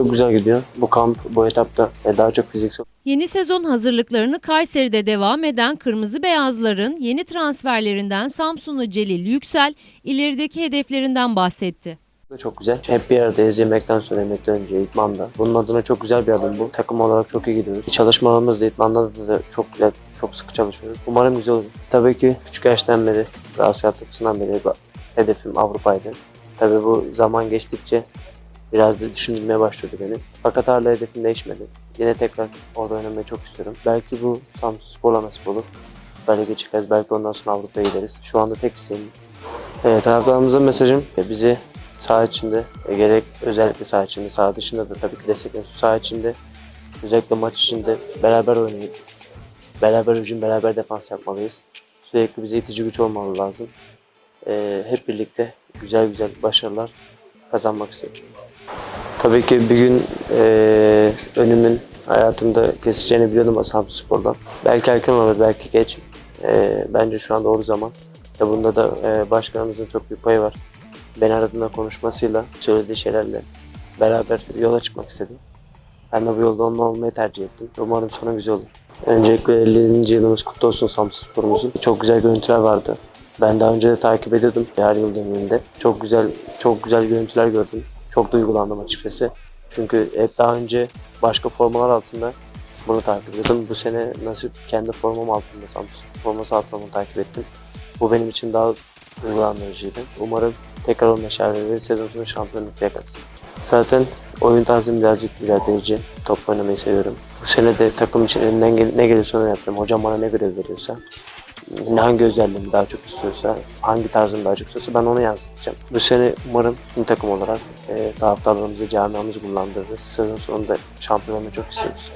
Çok güzel gidiyor. Bu kamp bu etapta e, daha çok fiziksel Yeni sezon hazırlıklarını Kayseri'de devam eden Kırmızı Beyazların yeni transferlerinden Samsunlu Celil Yüksel ilerideki hedeflerinden bahsetti. çok güzel. Hep bir aradayız yemekten sonra yemekten önce idmanda. Bunun adına çok güzel bir adım bu. Takım olarak çok iyi gidiyoruz. Çalışmalarımız da idmanda da, da çok güzel, çok sıkı çalışıyoruz. Umarım güzel olur. Tabii ki küçük yaştan beri, Galatasaray takısından beri hedefim Avrupa'ydı. Tabii bu zaman geçtikçe biraz da düşündürmeye başladı beni. Fakat hala hedefim değişmedi. Yine tekrar orada oynamayı çok istiyorum. Belki bu Samsun Spor'la nasip olur. Belki çıkarız, belki ondan sonra Avrupa'ya gideriz. Şu anda tek isteğim. Evet, taraftarımıza mesajım e, bizi saha içinde e, gerek özellikle saha içinde, saha dışında da tabii ki destekliyoruz. Saha içinde özellikle maç içinde beraber oynayıp beraber hücum, beraber defans yapmalıyız. Sürekli bize itici güç olmalı lazım. E, hep birlikte güzel güzel başarılar kazanmak istiyorum. Tabii ki bir gün e, önümün hayatımda keseceğini biliyordum Samsun Spor'dan. Belki erken olur, belki geç. E, bence şu an doğru zaman. Ve bunda da e, başkanımızın çok büyük payı var. Beni aradığında konuşmasıyla, söylediği şeylerle beraber yola çıkmak istedim. Ben de bu yolda onunla olmayı tercih ettim. Umarım sonu güzel olur. Öncelikle 50. yılımız kutlu olsun Samsun Spor'umuzun. Çok güzel görüntüler vardı. Ben daha önce de takip ediyordum her yıl dönümünde. Çok güzel, çok güzel görüntüler gördüm. Çok duygulandım açıkçası. Çünkü hep daha önce başka formalar altında bunu takip ediyordum. Bu sene nasip kendi formam altında Samsun forması altında bunu takip ettim. Bu benim için daha duygulandırıcıydı. Umarım tekrar onu başarır ve sezon sonu şampiyonluk yakarsın. Zaten oyun tarzım birazcık mücadeleci. Top oynamayı seviyorum. Bu sene de takım için elimden ne gelirse onu yapıyorum. Hocam bana ne görev veriyorsa, hangi özelliğimi daha çok istiyorsa, hangi tarzım daha çok istiyorsa ben onu yansıtacağım. Bu sene umarım tüm takım olarak e, taraftarlarımızı, camiamızı kullandırırız. Sezon sonunda şampiyonluğu çok istiyoruz.